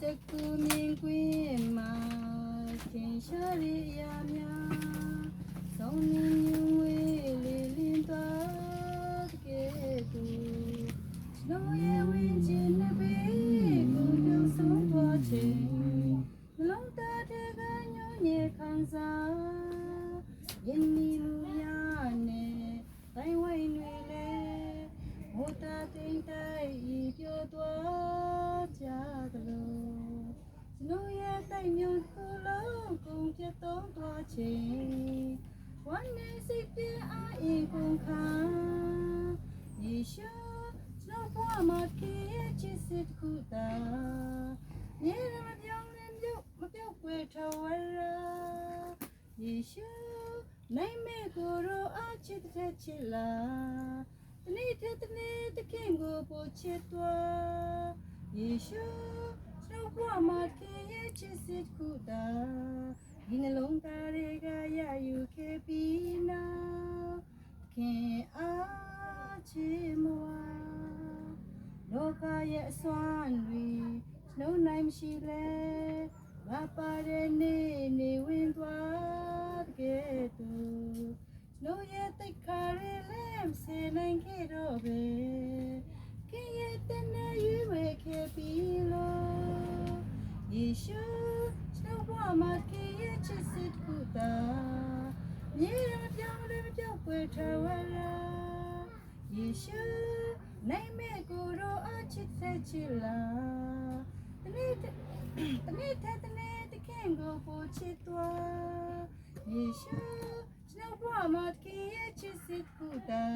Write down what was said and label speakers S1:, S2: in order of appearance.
S1: စကူမြင်ကွင်းမှာသင်ရှားရရာများသောင်းနေမြူဝေးလေးလင်းသွားကဲ့သို့လောရဲ့ဝင်းချင်နေပေကိုပြုံးဆုံးသွားခြင်းနှလုံးသားတဲ့ကညို့ညင်ခံစားယင်းမီလူများနဲ့တိုင်းဝိုင်းတွေလဲဟိုတာတိမ်တိုက်ဤပြောသွား ကြသလိုကျွန်တော်ရဲ့တိုက်မြို့ကိုလုံးကုန်ပြတ်တော့သွားချင်းဝမ်းနေစိတ်ပြအာရင်ကုန်ခါယေရှုကျွန်တော်ဘဝမှာခေရဲ့ချစ်စစ်ခုတာမြေရမပြောင်းလဲပြုတ်မပြုတ်ွယ်ထဝရယေရှုနိုင်မဲ့ကိုယ်ရောအချစ်တဲ့ချစ်လာတနေ့တစ်နေ့တခင်ကိုပို့ချစ်သွား ယေရှုကျွန်တော်ဘဝမှာခင်ရဲ့ချစ်စစ်ခုတာဒီနှလုံးသားတွေကရယူခဲ့ပြီးနောက်ခင်အားချစ်မဝလောကရဲ့အစွမ်းတွေလုံးနိုင်မရှိလဲငါပါတဲ့နေ့နေဝင်သွားတကယ်တော့ ယေရှုကျွန်တော်ဘဝမှာခေရဲ့ချစ်စစ်ခုတာမြေရမပြောင်းလဲမပြောင်းွယ်ထဝရယေရှုနိုင်မဲ့ကိုယ်တော်အချစ်တဲ့ချစ်လာတနေ့တနေ့တဲ့တနေ့တခင်ကိုပို့ချစ်သွားယေရှုကျွန်တော်ဘဝမှာခေရဲ့ချစ်စစ်ခုတာ